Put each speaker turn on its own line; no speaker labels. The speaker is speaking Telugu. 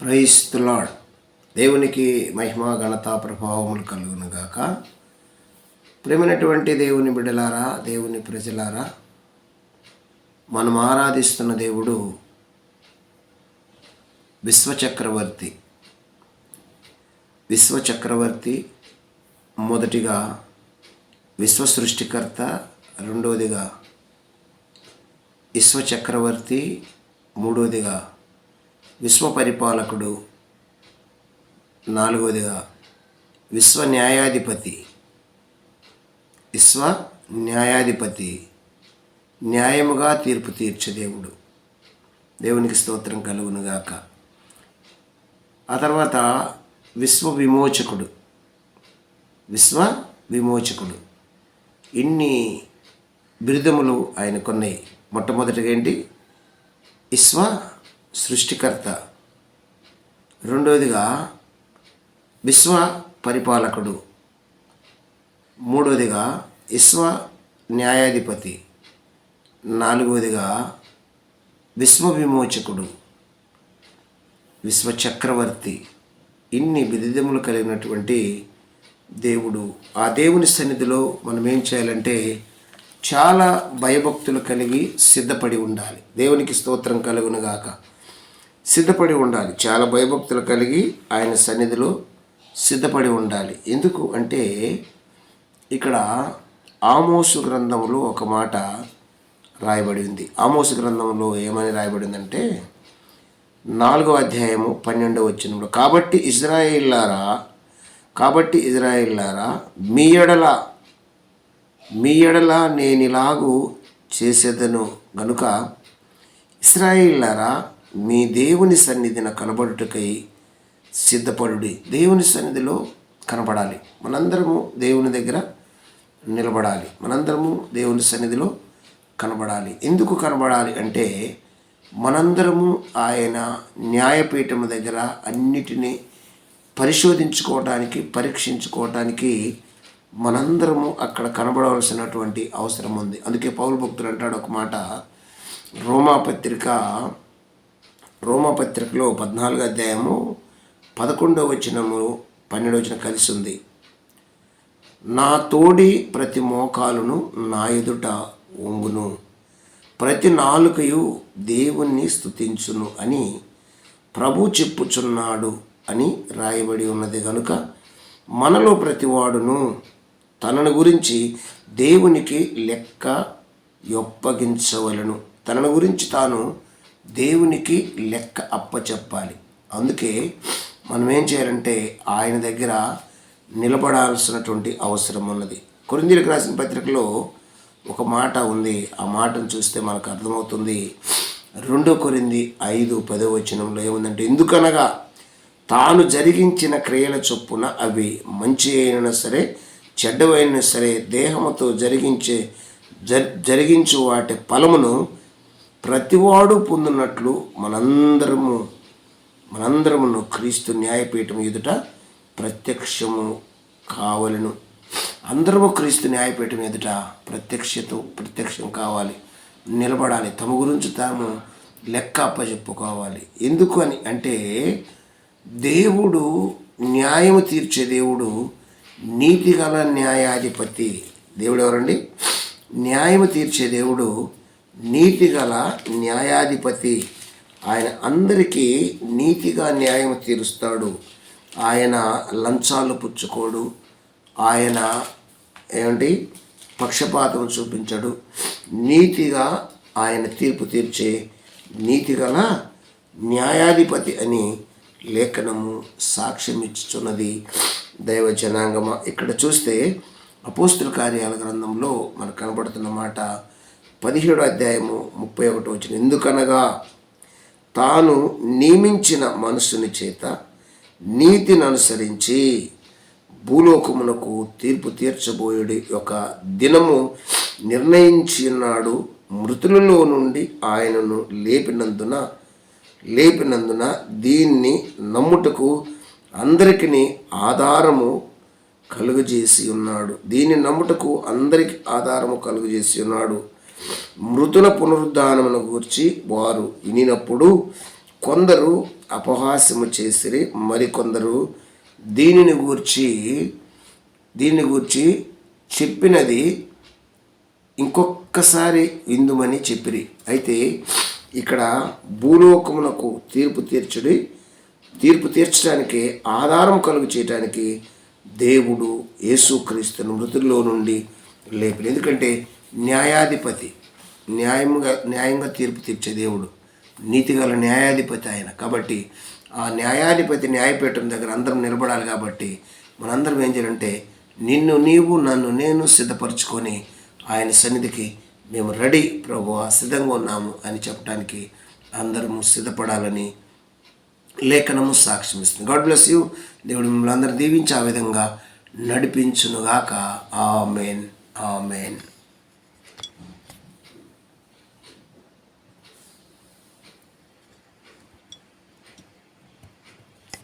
ప్రైస్తులాడ్ దేవునికి మహిమ ఘనత ప్రభావములు కలుగునుగాక ప్రేమైనటువంటి దేవుని బిడ్డలారా దేవుని ప్రజలారా మనం ఆరాధిస్తున్న దేవుడు విశ్వచక్రవర్తి. విశ్వచక్రవర్తి మొదటిగా విశ్వ సృష్టికర్త రెండవదిగా విశ్వచక్రవర్తి మూడవదిగా విశ్వ పరిపాలకుడు నాలుగవదిగా విశ్వ న్యాయాధిపతి విశ్వ న్యాయాధిపతి న్యాయముగా తీర్పు తీర్చే దేవుడు. దేవునికి స్తోత్రం కలుగునుగాక. ఆ తర్వాత విశ్వ విమోచకుడు విశ్వ విమోచకుడు ఇన్ని బిరుదములు ఆయనకున్నాయి. మొట్టమొదటిగా ఏంటి? విశ్వ సృష్టికర్త. రెండవదిగా విశ్వ పరిపాలకుడు. మూడవదిగా విశ్వ న్యాయాధిపతి. నాలుగవదిగా విశ్వ విమోచకుడు. ఇన్ని బిరుదములు కలిగినటువంటి దేవుడు. ఆ దేవుని సన్నిధిలో మనం ఏం చేయాలంటే చాలా భయభక్తులు కలిగి సిద్ధపడి ఉండాలి. దేవునికి స్తోత్రం కలుగునుగాక. సిద్ధపడి ఉండాలి. చాలా భయభక్తులు కలిగి ఆయన సన్నిధిలో సిద్ధపడి ఉండాలి. ఎందుకు అంటే ఇక్కడ ఆమోసు గ్రంథంలో ఒక మాట రాయబడి ఉంది. ఆమోసు గ్రంథంలో ఏమని రాయబడి ఉందంటే నాలుగో అధ్యాయము పన్నెండవ వచ్చినప్పుడు కాబట్టి ఇజ్రాయిల్లారా కాబట్టి ఇజ్రాయిల్లారా మీ ఎడల మీ ఎడల నేనిలాగు చేసేదను గనుక ఇస్రాయిల్లారా మీ దేవుని సన్నిధిన కనబడుటకై సిద్ధపడుడి. దేవుని సన్నిధిలో కనబడాలి. మనందరము దేవుని దగ్గర నిలబడాలి. మనందరము దేవుని సన్నిధిలో కనబడాలి. ఎందుకు కనబడాలి అంటే మనందరము ఆయన న్యాయపీఠం దగ్గర అన్నిటినీ పరిశోధించుకోవటానికి పరీక్షించుకోవటానికి మనందరము అక్కడ కనబడవలసినటువంటి అవసరం ఉంది అందుకే పౌరు భక్తులు అంటాడు ఒక మాట రోమాపత్రిక రోమపత్రికలో పద్నాలుగు అధ్యాయము పదకొండవ వచనము పన్నెండవ వచనం కలిసి ఉంది నా తోడి ప్రతి మోకాలును నా ఎదుట ఒంగును ప్రతి నాలుకయు దేవుణ్ణి స్తుతించును అని ప్రభు చెప్పుచున్నాడు అని రాయబడి ఉన్నది కనుక మనలో ప్రతివాడును తనను గురించి దేవునికి లెక్క యొప్పగించవలను. తనను గురించి తాను దేవునికి లెక్క అప్పచెప్పాలి. అందుకే మనం ఏం చేయాలంటే ఆయన దగ్గర నిలబడాల్సినటువంటి అవసరం ఉన్నది. కొరిందీలకు రాసిన పత్రికలో ఒక మాట ఉంది. ఆ మాటను చూస్తే మనకు అర్థమవుతుంది. రెండో కొరింది ఐదు పదో వచనంలో ఏముందంటే ఎందుకనగా తాను జరిగించిన క్రియల చొప్పున అవి మంచి అయినా సరే చెడ్డవైనా సరే దేహముతో జరిగించే జ జరిగించు వాటి ఫలమును ప్రతివాడు పొందినట్లు మనందరము మనందరమును క్రీస్తు న్యాయపీఠం ఎదుట ప్రత్యక్షము కావలను. అందరము క్రీస్తు న్యాయపీఠం ఎదుట ప్రత్యక్షత ప్రత్యక్షం కావాలి. నిలబడాలి. తమ గురించి తాము లెక్క అప్పచెప్పుకోవాలి ఎందుకు అని అంటే దేవుడు న్యాయము తీర్చే దేవుడు నీతిగల న్యాయాధిపతి దేవుడు ఎవరండి న్యాయము తీర్చే దేవుడు నీతి గల న్యాయాధిపతి. ఆయన అందరికీ నీతిగా న్యాయం తీరుస్తాడు. ఆయన లంచాలు పుచ్చుకోడు. ఆయన ఏమంటి పక్షపాతం చూపించడు. నీతిగా ఆయన తీర్పు తీర్చే నీతిగల న్యాయాధిపతి అని లేఖనము సాక్ష్యం ఇచ్చుచున్నది దైవ జనాంగమ. ఇక్కడ చూస్తే అపోస్తుల కార్యాల గ్రంథంలో మనకు కనబడుతున్న మాట పదిహేడు అధ్యాయము ముప్పై ఒకటి వచ్చిన ఎందుకనగా తాను నియమించిన మనసుని చేత నీతిని అనుసరించి భూలోకమునకు తీర్పు తీర్చబోయేడు యొక్క దినము నిర్ణయించినాడు. మృతులలో నుండి ఆయనను లేపినందున లేపినందున దీన్ని నమ్ముటకు అందరికీ ఆధారము కలుగజేసి ఉన్నాడు. దీన్ని నమ్ముటకు అందరికి ఆధారము కలుగజేసి ఉన్నాడు. మృతుల పునరుద్ధానమును గూర్చి వారు వినినప్పుడు కొందరు అపహాస్యము చేసిరి మరికొందరు దీనిని గూర్చి దీనిని గూర్చి చెప్పినది ఇంకొక్కసారి విందుమని చెప్పిరి. అయితే ఇక్కడ భూలోకమునకు తీర్పు తీర్చుడి తీర్పు తీర్చడానికి ఆధారం కలుగు చేయడానికి దేవుడు యేసుక్రీస్తును మృతుల్లో నుండి లేపిన ఎందుకంటే న్యాయాధిపతి న్యాయముగా న్యాయంగా తీర్పు తీర్చే దేవుడు నీతిగల న్యాయాధిపతి ఆయన. కాబట్టి ఆ న్యాయాధిపతి న్యాయపీఠం దగ్గర అందరం నిలబడాలి కాబట్టి మనందరం ఏం చేయాలంటే నిన్ను నీవు నన్ను నేను సిద్ధపరచుకొని ఆయన సన్నిధికి మేము రెడీ. ప్రభు సిద్ధంగా ఉన్నాము అని చెప్పడానికి అందరము సిద్ధపడాలని లేఖనము సాక్ష్యం ఇస్తుంది గాడ్ బ్లెస్ యూ. దేవుడు మిమ్మల్ని అందరూ దీవించి ఆ విధంగా నడిపించునుగాక. ఆమెన్. ఆమెన్.